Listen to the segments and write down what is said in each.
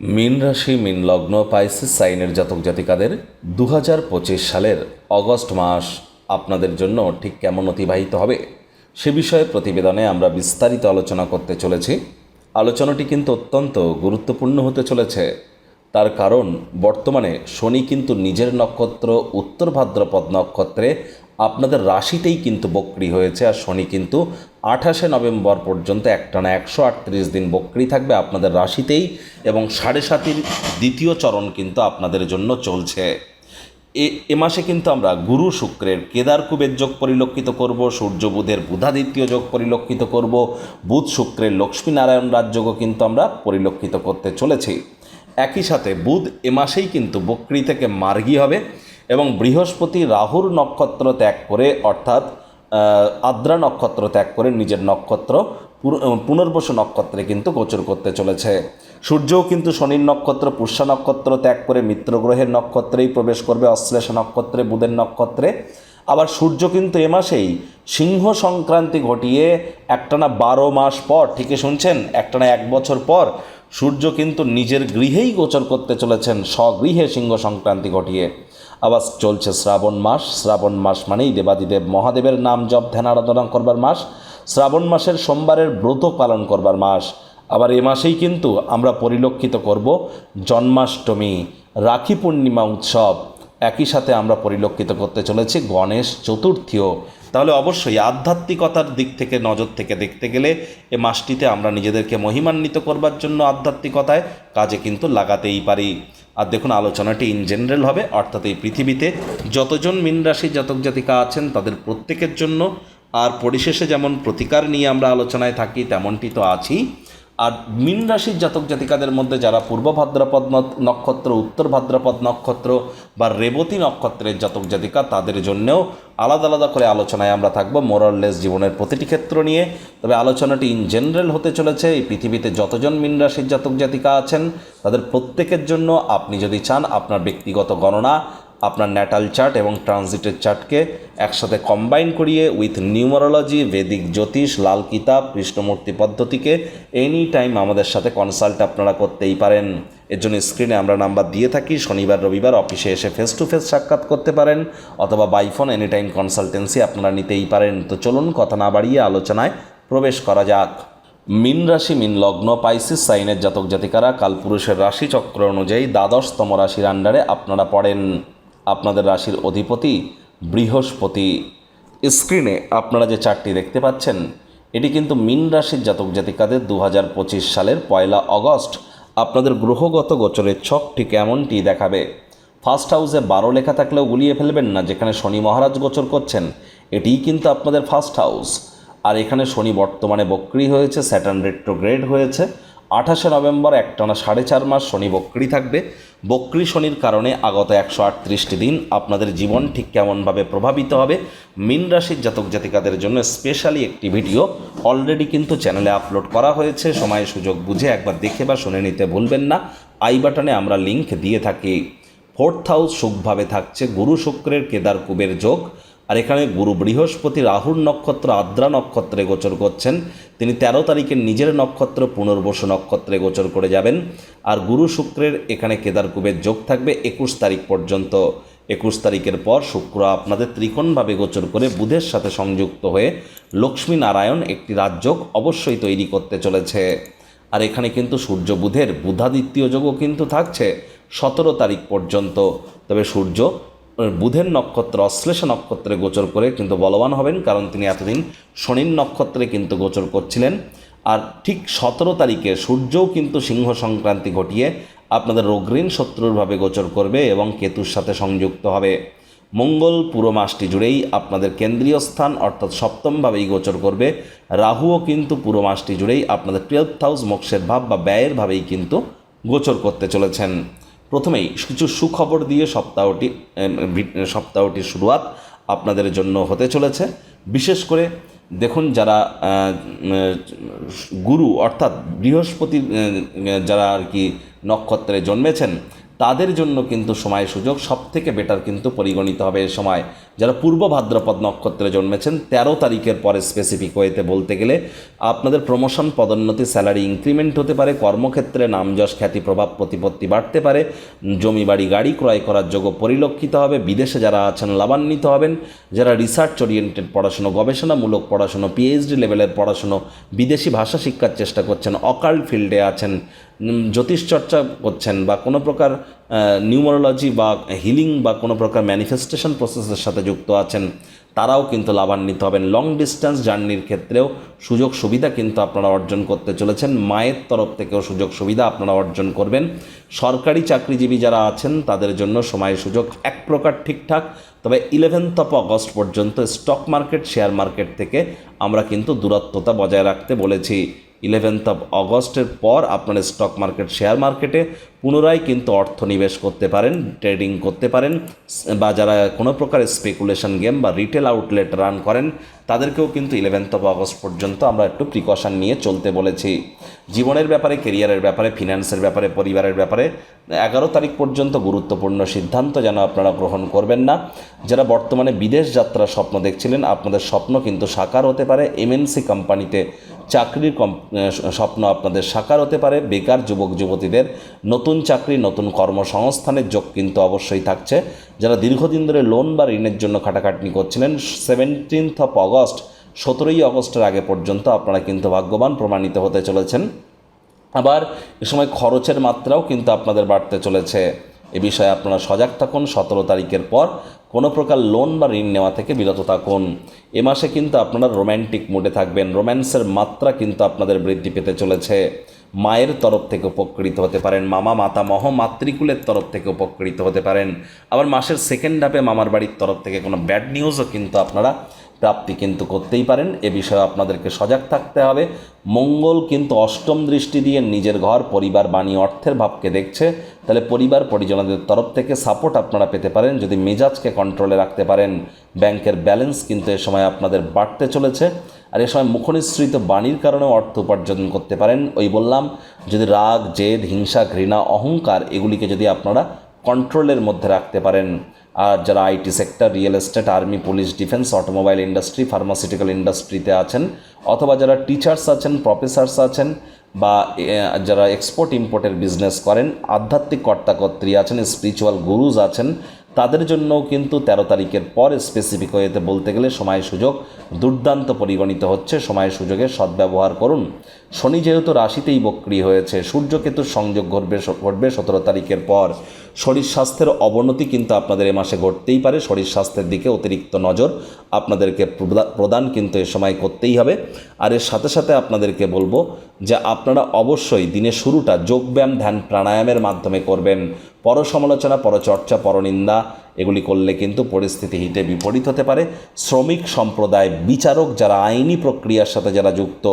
মীন রাশি, মীন লগ্ন, পাইসিস সাইনের জাতক জাতিকাদের দু হাজার পঁচিশ সালের অগস্ট মাস আপনাদের জন্য ঠিক কেমন অতিবাহিত হবে সে বিষয়ে প্রতিবেদনে আমরা বিস্তারিত আলোচনা করতে চলেছি। আলোচনাটি কিন্তু অত্যন্ত গুরুত্বপূর্ণ হতে চলেছে। তার কারণ, বর্তমানে শনি কিন্তু নিজের নক্ষত্র, উত্তর ভাদ্রপদ নক্ষত্রে আপনাদের রাশিতেই কিন্তু বক্রি হয়েছে আর শনি কিন্তু আঠাশে নভেম্বর পর্যন্ত একটানা একশো আটত্রিশ দিন বক্রি থাকবে আপনাদের রাশিতেই এবং সাড়ে সাতির দ্বিতীয় চরণ কিন্তু আপনাদের জন্য চলছে। এ এ মাসে কিন্তু আমরা গুরু শুক্রের কেদার কুবের যোগ পরিলক্ষিত করব, সূর্য বুধের বুধাদিত্য যোগ পরিলক্ষিত করব, বুধ শুক্রের লক্ষ্মীনারায়ণ রাজযোগও কিন্তু আমরা পরিলক্ষিত করতে চলেছি। একই সাথে বুধ এ মাসেই কিন্তু বক্রি থেকে মার্গী হবে এবং বৃহস্পতি রাহুর নক্ষত্র ত্যাগ করে অর্থাৎ আদ্রা নক্ষত্র ত্যাগ করে নিজের নক্ষত্র পুনর্বসু নক্ষত্রে কিন্তু গোচর করতে চলেছে। সূর্যও কিন্তু শনির নক্ষত্র, পুষ্যা নক্ষত্র ত্যাগ করে মিত্র গ্রহের নক্ষত্রেই প্রবেশ করবে, অশ্লেষ নক্ষত্রে, বুধের নক্ষত্রে। আবার সূর্য কিন্তু এ মাসেই সিংহ সংক্রান্তি ঘটিয়ে একটানা বারো মাস পর, ঠিকই শুনছেন? একটানা এক বছর পর সূর্য কিন্তু নিজের গৃহেই গোচর করতে চলেছেন, স্বগৃহে সিংহ সংক্রান্তি ঘটিয়ে। আবার চলছে শ্রাবণ মাস। শ্রাবণ মাস মানেই দেবাদিদেব মহাদেবের নাম জপ, ধ্যান, আরাধনা করবার মাস। শ্রাবণ মাসের সোমবারের ব্রত পালন করবার মাস। আবার এ মাসেই কিন্তু আমরা পরিলক্ষিত করব জন্মাষ্টমী, রাখি পূর্ণিমা উৎসব। একই সাথে আমরা পরিলক্ষিত করতে চলেছি গণেশ চতুর্থীও। তাহলে অবশ্যই আধ্যাত্মিকতার দিক থেকে, নজর থেকে দেখতে গেলে এ মাসটিতে আমরা নিজেদেরকে মহিমান্বিত করবার জন্য আধ্যাত্মিকতায় কাজে কিন্তু লাগাতেই পারি। আর দেখুন, আলোচনাটি ইন জেনারেল হবে, অর্থাৎ এই পৃথিবীতে যতজন মিন রাশি জাতক জাতিকা আছেন, তাদের প্রত্যেকের জন্য আর পরিশেষে যেমন প্রতিকার নিয়ে আমরা আলোচনায় থাকি, তেমনটি তো আছি আর মীন রাশির জাতক জাতিকাদের মধ্যে যারা পূর্ব ভাদ্রপদ নক্ষত্র, উত্তর ভাদ্রপদ নক্ষত্র বা রেবতী নক্ষত্রের জাতক জাতিকা, তাদের জন্যেও আলাদা আলাদা করে আলোচনায় আমরা থাকব মোরাললেস জীবনের প্রতিটি ক্ষেত্র নিয়ে। তবে আলোচনাটি ইন জেনারেল হতে চলেছে, এই পৃথিবীতে যতজন মীন রাশির জাতক জাতিকা আছেন, তাদের প্রত্যেকের জন্য আপনি যদি চান আপনার ব্যক্তিগত গণনা আপনার ন্যাটাল চার্ট এবং ট্রানজিটের চার্টকে একসাথে কম্বাইন করিয়ে উইথ নিউমারোলজি বেদিক জ্যোতিষ, লাল কিতাব, কৃষ্ণমূর্তি পদ্ধতিকে এনি টাইম আমাদের সাথে কনসাল্ট আপনারা করতেই পারেন। এর জন্য স্ক্রিনে আমরা নাম্বার দিয়ে থাকি, শনিবার, রবিবার অফিসে এসে ফেস টু ফেস সাক্ষাৎ করতে পারেন অথবা by phone any time consultancy আপনারা নিতেই পারেন। তো চলুন কথা না বাড়িয়ে আলোচনায় প্রবেশ করা যাক। মিন রাশি, মিন লগ্ন পাইসিস সাইনের জাতক জাতিকারা, কালপুরুষের রাশি চক্র অনুযায়ী দ্বাদশতম রাশির আন্ডারে আপনারা পড়েন। আপনাদের রাশির অধিপতি বৃহস্পতি। স্ক্রিনে আপনারা যে চারটি দেখতে পাচ্ছেন, এটি কিন্তু মিন রাশির জাতক জাতিকাদের দু হাজার পঁচিশ সালের পয়লা অগস্ট। আপনাদের গ্রহগত গোচরের ছক ঠিক এমনটি দেখাবে? ফার্স্ট হাউসে বারো লেখা থাকলেও গুলিয়ে ফেলবেন না, যেখানে শনি মহারাজ গোচর করছেন, এটিই কিন্তু আপনাদের ফার্স্ট হাউস। আর এখানে শনি বর্তমানে বক্রি হয়েছে, স্যাটার্ন রেট্রোগ্রেড হয়েছে আঠাশে নভেম্বর একটানা সাড়ে চার মাস শনি বক্রি থাকবে। বক্রি শনির কারণে আগত একশো আটত্রিশটি দিন আপনাদের জীবন ঠিক কেমনভাবে প্রভাবিত হবে। মিন রাশির জাতক জাতিকাদের জন্য স্পেশালি একটি ভিডিও অলরেডি কিন্তু চ্যানেলে আপলোড করা হয়েছে। সময় সুযোগ বুঝে একবার দেখে বা শুনে নিতে ভুলবেন না। আই বাটনে আমরা লিংক দিয়ে থাকি। ফোর্থ হাউস সুখভাবে থাকছে। গুরু শুক্রের কেদার কুবের যোগ। আর এখানে গুরু বৃহস্পতি রাহুর নক্ষত্র, আদ্রা নক্ষত্রে গোচর করছেন। তিনি তেরো তারিখে নিজের নক্ষত্র পুনর্বসু নক্ষত্রে গোচর করে যাবেন। আর গুরু শুক্রের এখানে কেদার কুবের যোগ থাকবে একুশ তারিখ পর্যন্ত। একুশ তারিখের পর শুক্র আপনাদের ত্রিকোণভাবে গোচর করে বুধের সাথে সংযুক্ত হয়ে লক্ষ্মী নারায়ণ একটি রাজযোগ অবশ্যই তৈরি করতে চলেছে। আর এখানে কিন্তু সূর্য বুধের বুধাদিত্য যোগও কিন্তু থাকছে সতেরো তারিখ পর্যন্ত। তবে সূর্য বুধের নক্ষত্র, অশ্লেষা নক্ষত্রে গোচর করে কিন্তু বলবান হবেন, কারণ তিনি এতদিন শনির নক্ষত্রে কিন্তু গোচর করছিলেন। আর ঠিক সতেরো তারিখে সূর্যও কিন্তু সিংহ সংক্রান্তি ঘটিয়ে আপনাদের রোগঋণ শত্রুরভাবে গোচর করবে এবং কেতুর সাথে সংযুক্ত হবে। মঙ্গল পুরো মাসটি জুড়েই আপনাদের কেন্দ্রীয় স্থান, অর্থাৎ সপ্তমভাবেই গোচর করবে। রাহুও কিন্তু পুরো মাসটি জুড়েই আপনাদের টুয়েলভ হাউস মোক্ষের ভাব বা ব্যয়ের ভাবেই কিন্তু গোচর করতে চলেছেন। প্রথমেই কিছু সুখবর দিয়ে সপ্তাহটি সপ্তাহটির শুরুয়াত আপনাদের জন্য হতে চলেছে। বিশেষ করে দেখুন যারা গুরু অর্থাৎ বৃহস্পতি যারা আর কি নক্ষত্রে জন্মেছেন তাদের জন্য কিন্তু সময় সুযোগ সব থেকে বেটার কিন্তু পরিগণিত হবে এ সময়। যারা পূর্ব ভাদ্রপদ নক্ষত্রে জন্মেছেন, তেরো তারিখের পরে স্পেসিফিক ওয়েতে বলতে গেলে আপনাদের প্রমোশন পদোন্নতি স্যালারি ইনক্রিমেন্ট হতে পারে, কর্মক্ষেত্রে নাম যশ, খ্যাতি প্রভাব, প্রতিপত্তি বাড়তে পারে, জমি বাড়ি, গাড়ি ক্রয় করার যোগ্য পরিলক্ষিত হবে, বিদেশে যারা আছেন লাভান্বিত হবেন, যারা রিসার্চ ওরিয়েন্টেড পড়াশুনো, গবেষণামূলক পড়াশুনো পিএইচডি লেভেলের পড়াশুনো, বিদেশি ভাষা শিক্ষার চেষ্টা করছেন অকাল্ট ফিল্ডে আছেন উম, জ্যোতিষচর্চা করছেন বা কোনো প্রকার নিউমোরোলজি বা হিলিং বা কোনো প্রকার ম্যানিফেস্টেশন প্রসেসের সাথে যুক্ত আছেন তারাও কিন্তু লাভান্বিত হবেন। লং ডিস্টেন্স জার্নির ক্ষেত্রেও সুযোগ সুবিধা কিন্তু আপনারা অর্জন করতে চলেছেন। মায়ের তরফ থেকেও সুযোগ সুবিধা আপনারা অর্জন করবেন। সরকারি চাকরিজীবী যারা আছেন তাদের জন্য সময় সুযোগ এক প্রকার ঠিকঠাক। তবে ইলেভেন্থ অফ আগস্ট পর্যন্ত স্টক মার্কেট শেয়ার মার্কেট থেকে আমরা কিন্তু দূরত্বতা বজায় রাখতে বলেছি। ইলেভেন্থ অফ অগস্টের পর আপনার স্টক মার্কেট শেয়ার মার্কেটে পুনরায় কিন্তু অর্থ নিবেশ করতে পারেন ট্রেডিং করতে পারেন, বা যারা কোনো প্রকার স্পেকুলেশন গেম বা রিটেল আউটলেট রান করেন, তাদেরকেও কিন্তু ইলেভেন্থ অফ আগস্ট পর্যন্ত আমরা একটু প্রিকশন নিয়ে চলতে বলেছি। জীবনের ব্যাপারে কেরিয়ারের ব্যাপারে ফিনান্সের ব্যাপারে, পরিবারের ব্যাপারে, এগারো তারিখ পর্যন্ত গুরুত্বপূর্ণ সিদ্ধান্ত যেন আপনারা গ্রহণ করবেন না। যারা বর্তমানে বিদেশ যাত্রার স্বপ্ন দেখছিলেন, আপনাদের স্বপ্ন কিন্তু সাকার হতে পারে এমএনসি কোম্পানিতে চাকরির স্বপ্ন আপনাদের সাকার হতে পারে, বেকার যুবক যুবতীদের নতুন চাকরি, নতুন কর্মসংস্থানের যোগ কিন্তু অবশ্যই থাকছে। যারা দীর্ঘদিন ধরে লোন বা ঋণের জন্য খাটাখাটনি করছিলেন সেভেন্টিন্থ অফ অগস্ট সতেরোই অগস্টের আগে পর্যন্ত আপনারা কিন্তু ভাগ্যবান প্রমাণিত হতে চলেছেন। আবার এ সময় খরচের মাত্রাও কিন্তু আপনাদের বাড়তে চলেছে। এ বিষয়ে আপনারা সজাগ থাকুন, সতেরো তারিখের পর কোনো প্রকার লোন বা ঋণ নেওয়া থেকে বিরত থাকুন। এ মাসে কিন্তু আপনারা রোম্যান্টিক মুডে থাকবেন। রোম্যান্সের মাত্রা কিন্তু আপনাদের বৃদ্ধি পেতে চলেছে। মায়ের তরফ থেকে উপকৃত হতে পারেন, মামা মাতামহ মাতৃকুলের তরফ থেকে উপকৃত হতে পারেন। আবার মাসের সেকেন্ড হাফে মামার বাড়ির তরফ থেকে কোনো ব্যাড নিউজও কিন্তু আপনারা প্রাপ্তি কিন্তু করতেই পারেন। এ বিষয়ে আপনাদেরকে সজাগ থাকতে হবে। মঙ্গল কিন্তু অষ্টম দৃষ্টি দিয়ে নিজের ঘর, পরিবার, বাণী, অর্থের ভাবকে দেখছে। তাহলে পরিবার, পরিজনদের তরফ থেকে সাপোর্ট আপনারা পেতে পারেন। যদি মেজাজকে কন্ট্রোলে রাখতে পারেন ব্যাংকের ব্যালেন্স কিন্তু এ সময় আপনাদের বাড়তে চলেছে। আর এ সময় মুখনিসৃত বাণীর কারণেও অর্থ উপার্জন করতে পারেন। ওই বললাম, যদি রাগ, জেদ, হিংসা, ঘৃণা, অহংকার এগুলিকে যদি আপনারা কন্ট্রোলের মধ্যে রাখতে পারেন। আর যারা IT sector, real estate, army, police, defence, automobile industry, pharmaceutical ইন্ডাস্ট্রিতে আছেন অথবা যারা টিচার্স আছেন, প্রফেসার্স আছেন বা যারা এক্সপোর্ট, ইম্পোর্টের বিজনেস করেন, আধ্যাত্মিক কর্তাকর্ত্রী আছেন, স্পিরিচুয়াল গুরুজ আছেন তাদের জন্যও কিন্তু তেরো তারিখের পর স্পেসিফিক হয়ে বলতে গেলে সময় সুযোগ দুর্দান্ত পরিগণিত হচ্ছে। সময় সুযোগের সদ্ব্যবহার করুন। শনি যেহেতু রাশিতেই বক্রি হয়েছে, সূর্যকেতুর সংযোগ ঘটবে ঘটবে সতেরো তারিখের পর। শরীর স্বাস্থ্যের অবনতি কিন্তু আপনাদের এ মাসে ঘটতেই পারে। শরীর স্বাস্থ্যের দিকে অতিরিক্ত নজর আপনাদেরকে প্রদান কিন্তু এ সময় করতেই হবে। আর এর সাথে সাথে আপনাদেরকে বলব যে আপনারা অবশ্যই দিনের শুরুটা যোগব্যায়াম, ধ্যান, প্রাণায়ামের মাধ্যমে করবেন। পর সমালোচনা পরচর্চা, পরনিন্দা এগুলি করলে কিন্তু পরিস্থিতি হিতে বিপরীত হতে পারে। শ্রমিক সম্প্রদায় বিচারক যারা আইনি প্রক্রিয়ার সাথে যারা যুক্ত,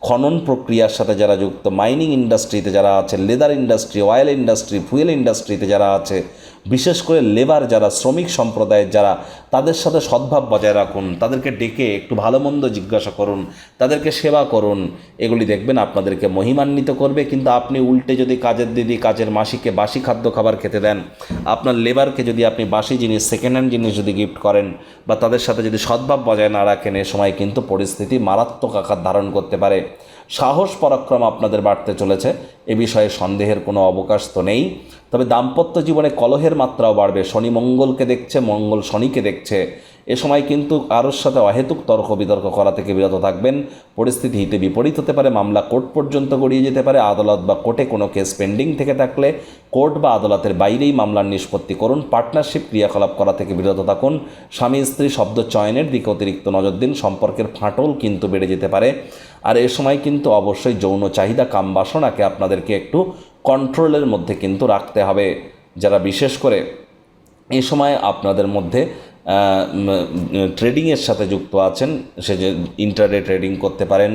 খনন প্রক্রিয়ার সাথে যারা যুক্ত মাইনিং ইন্ডাস্ট্রিতে যারা আছে leather industry oil industry fuel ইন্ডাস্ট্রিতে যারা আছে বিশেষ করে লেবার যারা, শ্রমিক সম্প্রদায়ের যারা, তাদের সাথে সদ্ভাব বজায় রাখুন, তাদেরকে ডেকে একটু ভালো মন্দ জিজ্ঞাসা করুন, তাদেরকে সেবা করুন, এগুলি দেখবেন আপনাদেরকে মহিমান্বিত করবে। কিন্তু আপনি উল্টে যদি কাজের দিদি, কাজের মাসিকে বাসি খাদ্য খাবার খেতে দেন, আপনার লেবারকে যদি আপনি বাসি জিনিস সেকেন্ড হ্যান্ড জিনিস যদি গিফট করেন, বা তাদের সাথে যদি সদ্ভাব বজায় না রাখেন, এ সময় কিন্তু পরিস্থিতি মারাত্মক আকার ধারণ করতে পারে। সাহস পরাক্রম আপনাদের বাড়তে চলেছে। এ বিষয়ে সন্দেহের কোনো অবকাশ তো নেই। তবে দাম্পত্য জীবনে কলহের মাত্রাও বাড়বে। শনি মঙ্গলকে দেখছে, মঙ্গল শনিকে দেখছে। এ সময় কিন্তু কারোর সাথে অহেতুক তর্ক বিতর্ক করা থেকে বিরত থাকবেন। পরিস্থিতি হিতে বিপরীত হতে পারে, মামলা কোর্ট পর্যন্ত গড়িয়ে যেতে পারে। আদালত বা কোর্টে কোনো কেস পেন্ডিং থেকে থাকলে কোর্ট বা আদালতের বাইরেই মামলার নিষ্পত্তি করুন। পার্টনারশিপ ক্রিয়াকলাপ করা থেকে বিরত থাকুন। স্বামী স্ত্রী শব্দ চয়নের দিকে অতিরিক্ত নজর দিন। সম্পর্কের ফাটল কিন্তু বেড়ে যেতে পারে। আর এ সময় কিন্তু অবশ্যই যৌন চাহিদা কাম বাসনাকে আপনাদেরকে একটু কন্ট্রোলের মধ্যে কিন্তু রাখতে হবে। যারা বিশেষ করে এই সময় আপনাদের মধ্যে ট্রেডিংয়ের সাথে যুক্ত আছেন। সে যে ইন্টারডে ট্রেডিং করতে পারেন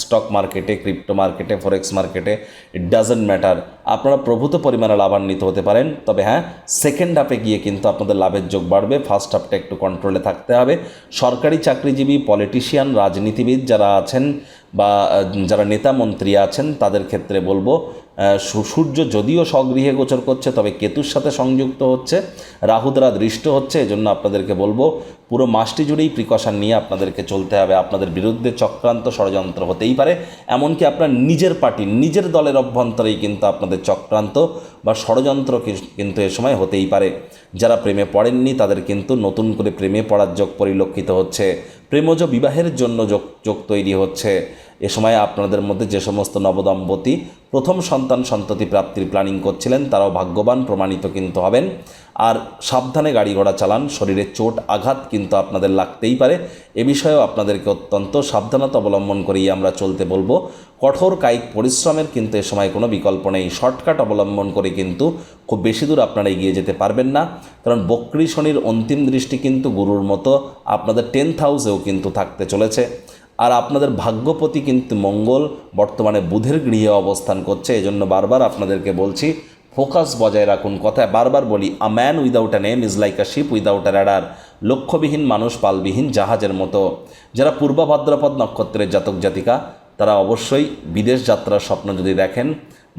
স্টক মার্কেটে ক্রিপ্টো মার্কেটে ফরেক্স মার্কেটে ইট ডাজেন্ট ম্যাটার আপনারা প্রভূত পরিমাণে লাভান্বিত হতে পারেন। তবে হ্যাঁ সেকেন্ড হাফে গিয়ে কিন্তু আপনাদের লাভের যোগ বাড়বে। ফার্স্ট হাফটা একটু কন্ট্রোলে থাকতে হবে। সরকারি চাকরিজীবী পলিটিশিয়ান রাজনীতিবিদ যারা আছেন বা যারা নেতা মন্ত্রী আছেন, তাদের ক্ষেত্রে বলব সূর্য যদিও স্বগৃহে গোচর করছে, তবে কেতুর সাথে সংযুক্ত হচ্ছে রাহু দ্বারা দৃষ্ট হচ্ছে, এজন্য আপনাদেরকে বলব, পুরো মাসটি জুড়েই প্রিকশন নিয়ে আপনাদেরকে চলতে হবে। আপনাদের বিরুদ্ধে চক্রান্ত ষড়যন্ত্র হতেই পারে, এমনকি আপনার নিজের পার্টি, নিজের দলের অভ্যন্তরেই কিন্তু আপনাদের চক্রান্ত বা ষড়যন্ত্র কিন্তু এ সময় হতেই পারে। যারা প্রেমে পড়েননি, তাদের কিন্তু নতুন করে প্রেমে পড়ার যোগ পরিলক্ষিত হচ্ছে। প্রেমজ বিবাহের জন্য যোগ যোগ তৈরি হচ্ছে। এ সময় আপনাদের মধ্যে যে সমস্ত নবদম্পতি প্রথম সন্তান সন্ততি প্রাপ্তির প্ল্যানিং করছিলেন, তারাও ভাগ্যবান, প্রমাণিত কিন্তু হবেন। আর সাবধানে গাড়ি ঘোড়া চালান, শরীরে চোট, আঘাত কিন্তু আপনাদের লাগতেই পারে। এ বিষয়েও আপনাদেরকে অত্যন্ত সাবধানতা অবলম্বন করেই আমরা চলতে বলব। কঠোর কায়িক পরিশ্রমের কিন্তু এ সময় কোনো বিকল্প নেই। শর্টকাট অবলম্বন করে কিন্তু খুব বেশি দূর আপনারা এগিয়ে যেতে পারবেন না। কারণ বক্রী শনির অন্তিম দৃষ্টি কিন্তু গুরুর মতো আপনাদের টেন্থ হাউসেও কিন্তু থাকতে চলেছে। আর আপনাদের ভাগ্যপতি কিন্তু মঙ্গল, বর্তমানে বুধের গৃহে অবস্থান করছে, এজন্য বারবার আপনাদেরকে বলছি, ফোকাস বজায় রাখুন কথায়, বারবার বলি a man without a name is like a ship without a rudder লক্ষ্যবিহীন মানুষ পালবিহীন জাহাজের মতো। যারা পূর্ব ভাদ্রপদ নক্ষত্রের জাতক জাতিকা, তারা অবশ্যই বিদেশ যাত্রার স্বপ্ন যদি দেখেন,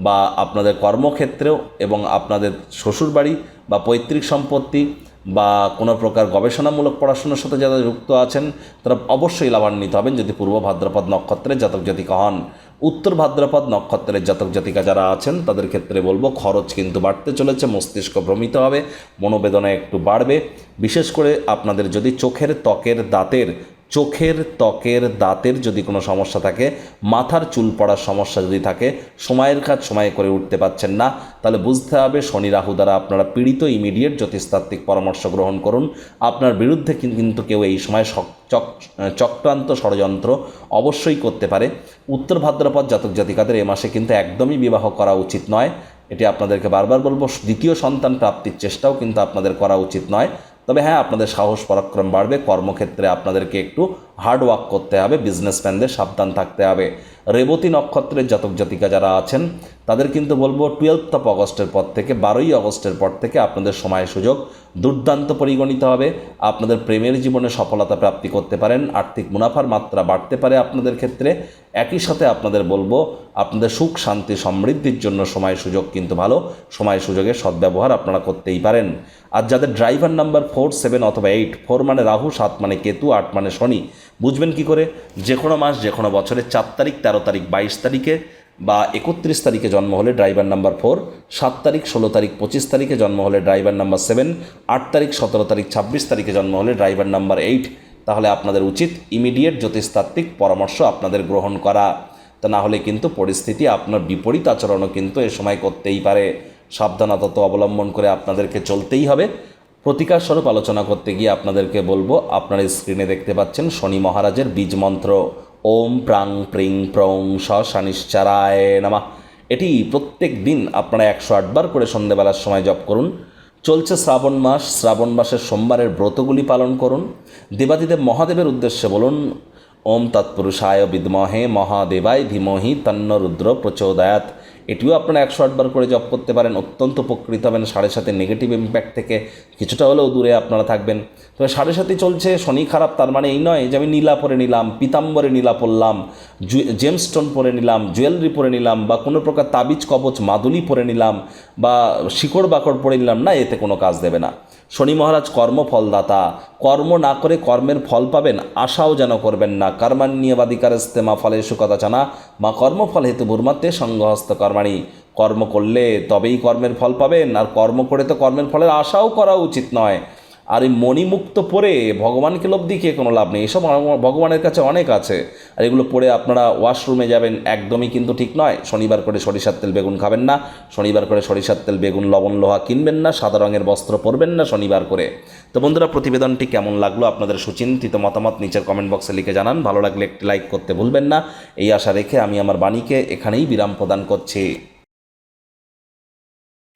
বা আপনাদের কর্মক্ষেত্রেও এবং আপনাদের শ্বশুরবাড়ি বা পৈতৃক সম্পত্তি বা কোনো প্রকার গবেষণামূলক পড়াশোনার সাথে যারা যুক্ত আছেন, তারা অবশ্যই লাভান্বিত হবেন। যদি পূর্ব ভাদ্রপদ নক্ষত্রের জাতক জাতিকা হন, উত্তর ভাদ্রপদ নক্ষত্রের জাতক জাতিকা যারা আছেন, তাদের ক্ষেত্রে বলব খরচ কিন্তু বাড়তে চলেছে, মস্তিষ্ক ভ্রমিত হবে, মনোবেদনা একটু বাড়বে। বিশেষ করে আপনাদের যদি চোখের ত্বকের দাঁতের চোখের ত্বকের দাঁতের যদি কোনো সমস্যা থাকে, মাথার চুল পড়ার সমস্যা যদি থাকে, সময়ের কাজ সময়ে করে উঠতে পারছেন না, তাহলে বুঝতে হবে শনি রাহু দ্বারা আপনারা পীড়িত ইমিডিয়েট জ্যোতিষতাত্ত্বিক পরামর্শ গ্রহণ করুন। আপনার বিরুদ্ধে কিন্তু কেউ এই সময় চক- চক্রান্ত ষড়যন্ত্র অবশ্যই করতে পারে। উত্তর ভাদ্রপদ জাতক জাতিকাদের এ মাসে কিন্তু একদমই বিবাহ করা উচিত নয়। এটি আপনাদেরকে বারবার বলব, দ্বিতীয় সন্তান প্রাপ্তির চেষ্টাও কিন্তু আপনাদের করা উচিত নয়। তবে হ্যাঁ আপনাদের সাহস পরাক্রম বাড়বে। কর্মক্ষেত্রে আপনাদেরকে একটু হার্ড ওয়ার্ক করতে হবে, বিজনেসম্যানদের সাবধান থাকতে হবে। রেবতী নক্ষত্রের জাতক জাতিকা যারা আছেন, তাদের কিন্তু বলব টুয়েলথ অফ অগস্টের পর থেকে, বারোই অগস্টের পর থেকে আপনাদের সময় সুযোগ দুর্দান্ত পরিগণিত হবে। আপনাদের প্রেমের জীবনে সফলতা প্রাপ্তি করতে পারেন, আর্থিক মুনাফার মাত্রা বাড়তে পারে আপনাদের ক্ষেত্রে। একই সাথে আপনাদের বলব, আপনাদের সুখ, শান্তি, সমৃদ্ধির জন্য সময় সুযোগ কিন্তু ভালো, সময় সুযোগের সদ্ব্যবহার আপনারা করতেই পারেন। আর যাদের ড্রাইভার নাম্বার ফোর সেভেন অথবা এইট ফোর মানে রাহু, সাত মানে কেতু, আট মানে শনি বুঝবেন কি করে? যে কোনো মাস যে কোনো বছরের চার তারিখ, তেরো তারিখ, বাইশ তারিখে বা একত্রিশ তারিখে জন্ম হলে ড্রাইভার নাম্বার ফোর সাত তারিখ, ষোলো তারিখ, পঁচিশ তারিখে জন্ম হলে ড্রাইভার নাম্বার সেভেন আট তারিখ, সতেরো তারিখ, ছাব্বিশ তারিখে জন্ম হলে ড্রাইভার নাম্বার এইট তাহলে আপনাদের উচিত ইমিডিয়েট জ্যোতিষতাত্ত্বিক পরামর্শ আপনাদের গ্রহণ করা। তা না হলে কিন্তু পরিস্থিতি আপনার বিপরীত আচরণও কিন্তু এ সময় করতেই পারে। সাবধানতা তো অবলম্বন করে আপনাদেরকে চলতেই হবে। প্রতিকার স্বরূপ আলোচনা করতে গিয়ে আপনাদেরকে বলব, আপনারা স্ক্রিনে দেখতে পাচ্ছেন শনি মহারাজের বীজ মন্ত্র ওম প্রাং প্রিং প্রং শানিশ্চারায় নামা। এটি প্রত্যেক দিন আপনারা একশো আটবার করে সন্ধেবেলার সময় জপ করুন। চলছে শ্রাবণ মাস, শ্রাবণ মাসের সোমবারের ব্রতগুলি পালন করুন। দেবাদিদেব মহাদেবের উদ্দেশ্যে বলুন, ওম তৎপুরুষায় বিদ্মহে মহাদেবায় ধীমহি তন্ন রুদ্র প্রচোদয়াত এটিও আপনারা একশো আটবার করে জপ করতে পারেন। অত্যন্ত উপকৃত হবেন। সাড়ে সাথে নেগেটিভ ইম্প্যাক্ট থেকে কিছুটা হলেও দূরে আপনারা থাকবেন। তবে সাড়ে সাথে চলছে, শনি খারাপ, তার মানে এই নয় যে আমি নীলা পরে নিলাম, পিতাম্বরে নীলা পরলাম জেমস্টোন পরে নিলাম জুয়েলারি পরে নিলাম, বা কোনো প্রকার তাবিজ, কবচ, মাদুলি পরে নিলাম, বা শিকড় বাকড় পরে নিলাম, না, এতে কোনো কাজ দেবে না। শনি মহারাজ কর্মফলদাতা। কর্ম না করে কর্মের ফল পাবেন, আশাও যেন করবেন না। কর্মান্যবাদিকার ইস্তেমা ফলে সুকতা জানা। মা কর্মফল হেতু বুরমাত্রে সংঘহস্ত কর্মাণী। কর্ম করলে তবেই কর্মের ফল পাবেন, আর কর্ম করে তো কর্মের ফলের আশাও করা উচিত নয়। আর এই মণিমুক্ত পরে ভগবানকে লব্ধি খেয়ে কোনো লাভ নেই। এসব ভগবানের কাছে অনেক আছে। আর এগুলো পরে আপনারা ওয়াশরুমে যাবেন, একদমই কিন্তু ঠিক নয়। শনিবার করে সরিষার তেল বেগুন খাবেন না। শনিবার করে সরিষার তেল বেগুন, লবণ, লোহা কিনবেন না। সাদা রঙের বস্ত্র পরবেন না শনিবার করে। তো বন্ধুরা, প্রতিবেদনটি কেমন লাগল? আপনাদের সুচিন্তিত মতামত নিচের কমেন্ট বক্সে লিখে জানান। ভালো লাগলে একটি লাইক করতে ভুলবেন না। এই আশা রেখে আমি আমার বাণীকে এখানেই বিরাম প্রদান করছি।